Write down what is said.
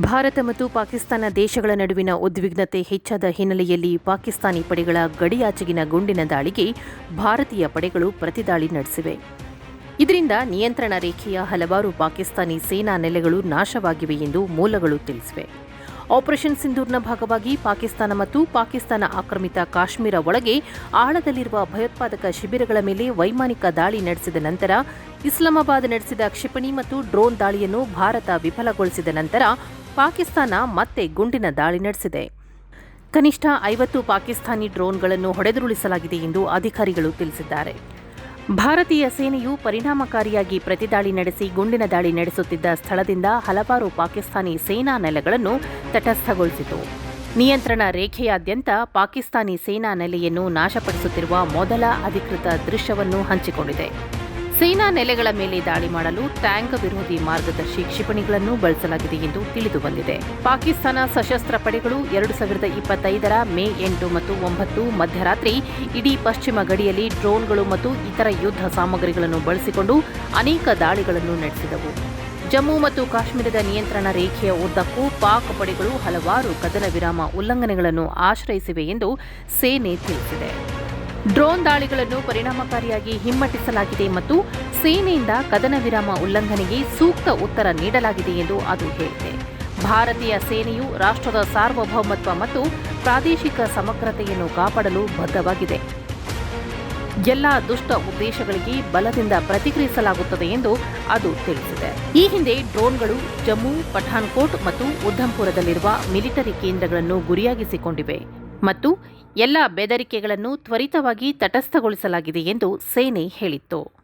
ಭಾರತ ಮತ್ತು ಪಾಕಿಸ್ತಾನ ದೇಶಗಳ ನಡುವಿನ ಉದ್ವಿಗ್ನತೆ ಹೆಚ್ಚಾದ ಹಿನ್ನೆಲೆಯಲ್ಲಿ ಪಾಕಿಸ್ತಾನಿ ಪಡೆಗಳ ಗಡಿಯಾಚೆಗಿನ ಗುಂಡಿನ ದಾಳಿಗೆ ಭಾರತೀಯ ಪಡೆಗಳು ಪ್ರತಿದಾಳಿ ನಡೆಸಿವೆ. ಇದರಿಂದ ನಿಯಂತ್ರಣ ರೇಖೆಯ ಹಲವಾರು ಪಾಕಿಸ್ತಾನಿ ಸೇನಾ ನೆಲೆಗಳು ನಾಶವಾಗಿವೆ ಎಂದು ಮೂಲಗಳು ತಿಳಿಸಿವೆ. ಆಪರೇಷನ್ ಸಿಂಧೂರ್ನ ಭಾಗವಾಗಿ ಪಾಕಿಸ್ತಾನ ಮತ್ತು ಪಾಕಿಸ್ತಾನ ಆಕ್ರಮಿತ ಕಾಶ್ಮೀರ ಒಳಗೆ ಆಳದಲ್ಲಿರುವ ಭಯೋತ್ಪಾದಕ ಶಿಬಿರಗಳ ಮೇಲೆ ವೈಮಾನಿಕ ದಾಳಿ ನಡೆಸಿದ ನಂತರ, ಇಸ್ಲಾಮಾಬಾದ್ ನಡೆಸಿದ ಕ್ಷಿಪಣಿ ಮತ್ತು ಡ್ರೋನ್ ದಾಳಿಯನ್ನು ಭಾರತ ವಿಫಲಗೊಳಿಸಿದ ನಂತರ ಪಾಕಿಸ್ತಾನ ಮತ್ತೆ ಗುಂಡಿನ ದಾಳಿ ನಡೆಸಿದೆ. ಕನಿಷ್ಠ ಐವತ್ತು ಪಾಕಿಸ್ತಾನಿ ಡ್ರೋನ್ಗಳನ್ನು ಹೊಡೆದುರುಳಿಸಲಾಗಿದೆ ಎಂದು ಅಧಿಕಾರಿಗಳು ತಿಳಿಸಿದ್ದಾರೆ. ಭಾರತೀಯ ಸೇನೆಯು ಪರಿಣಾಮಕಾರಿಯಾಗಿ ಪ್ರತಿದಾಳಿ ನಡೆಸಿ ಗುಂಡಿನ ದಾಳಿ ನಡೆಸುತ್ತಿದ್ದ ಸ್ಥಳದಿಂದ ಹಲವಾರು ಪಾಕಿಸ್ತಾನಿ ಸೇನಾ ನೆಲೆಗಳನ್ನು ತಟಸ್ಥಗೊಳಿಸಿತು. ನಿಯಂತ್ರಣ ರೇಖೆಯಾದ್ಯಂತ ಪಾಕಿಸ್ತಾನಿ ಸೇನಾ ನೆಲೆಯನ್ನು ನಾಶಪಡಿಸುತ್ತಿರುವ ಮೊದಲ ಅಧಿಕೃತ ದೃಶ್ಯವನ್ನು ಹಂಚಿಕೊಂಡಿದೆ. ಸೇನಾ ನೆಲೆಗಳ ಮೇಲೆ ದಾಳಿ ಮಾಡಲು ಟ್ಯಾಂಕ್ ವಿರೋಧಿ ಮಾರ್ಗದರ್ಶಿ ಕ್ಷಿಪಣಿಗಳನ್ನು ಬಳಸಲಾಗಿದೆ ಎಂದು ತಿಳಿದುಬಂದಿದೆ ಪಾಕಿಸ್ತಾನ ಸಶಸ್ತ್ರ ಪಡೆಗಳು ಎರಡು ಸಾವಿರದ ಇಪ್ಪತ್ತೈದರ ಮೇ ಎಂಟು ಮತ್ತು ಒಂಬತ್ತು ಮಧ್ಯರಾತ್ರಿ ಇಡೀ ಪಶ್ಚಿಮ ಗಡಿಯಲ್ಲಿ ಡ್ರೋನ್ಗಳು ಮತ್ತು ಇತರ ಯುದ್ಧ ಸಾಮಗ್ರಿಗಳನ್ನು ಬಳಸಿಕೊಂಡು ಅನೇಕ ದಾಳಿಗಳನ್ನು ನಡೆಸಿದವು. ಜಮ್ಮು ಮತ್ತು ಕಾಶ್ಮೀರದ ನಿಯಂತ್ರಣ ರೇಖೆಯ ಉದ್ದಕ್ಕೂ ಪಾಕ್ ಪಡೆಗಳು ಹಲವಾರು ಕದನ ವಿರಾಮ ಉಲ್ಲಂಘನೆಗಳನ್ನು ಆಶ್ರಯಿಸಿವೆ ಎಂದು ಸೇನೆ ತಿಳಿಸಿದೆ. ಡ್ರೋನ್ ದಾಳಿಗಳನ್ನು ಪರಿಣಾಮಕಾರಿಯಾಗಿ ಹಿಮ್ಮೆಟ್ಟಿಸಲಾಗಿದೆ ಮತ್ತು ಸೇನೆಯಿಂದ ಕದನ ವಿರಾಮ ಉಲ್ಲಂಘನೆಗೆ ಸೂಕ್ತ ಉತ್ತರ ನೀಡಲಾಗಿದೆ ಎಂದು ಅದು ಹೇಳಿದೆ. ಭಾರತೀಯ ಸೇನೆಯು ರಾಷ್ಟ್ರದ ಸಾರ್ವಭೌಮತ್ವ ಮತ್ತು ಪ್ರಾದೇಶಿಕ ಸಮಗ್ರತೆಯನ್ನು ಕಾಪಾಡಲು ಬದ್ಧವಾಗಿದೆ. ಎಲ್ಲ ದುಷ್ಟ ಉದ್ದೇಶಗಳಿಗೆ ಬಲದಿಂದ ಪ್ರತಿಕ್ರಿಯಿಸಲಾಗುತ್ತದೆ ಎಂದು ಅದು ತಿಳಿಸಿದೆ. ಈ ಹಿಂದೆ ಡ್ರೋನ್ಗಳು ಜಮ್ಮು, ಪಠಾನ್ಕೋಟ್ ಮತ್ತು ಉಧಂಪುರದಲ್ಲಿರುವ ಮಿಲಿಟರಿ ಕೇಂದ್ರಗಳನ್ನು ಗುರಿಯಾಗಿಸಿಕೊಂಡಿವೆ. ಮತ್ತು ಎಲ್ಲ ಬೆದರಿಕೆಗಳನ್ನು ತ್ವರಿತವಾಗಿ ತಟಸ್ಥಗೊಳಿಸಲಾಗಿದೆ ಎಂದು ಸೇನೆ ಹೇಳಿತ್ತು.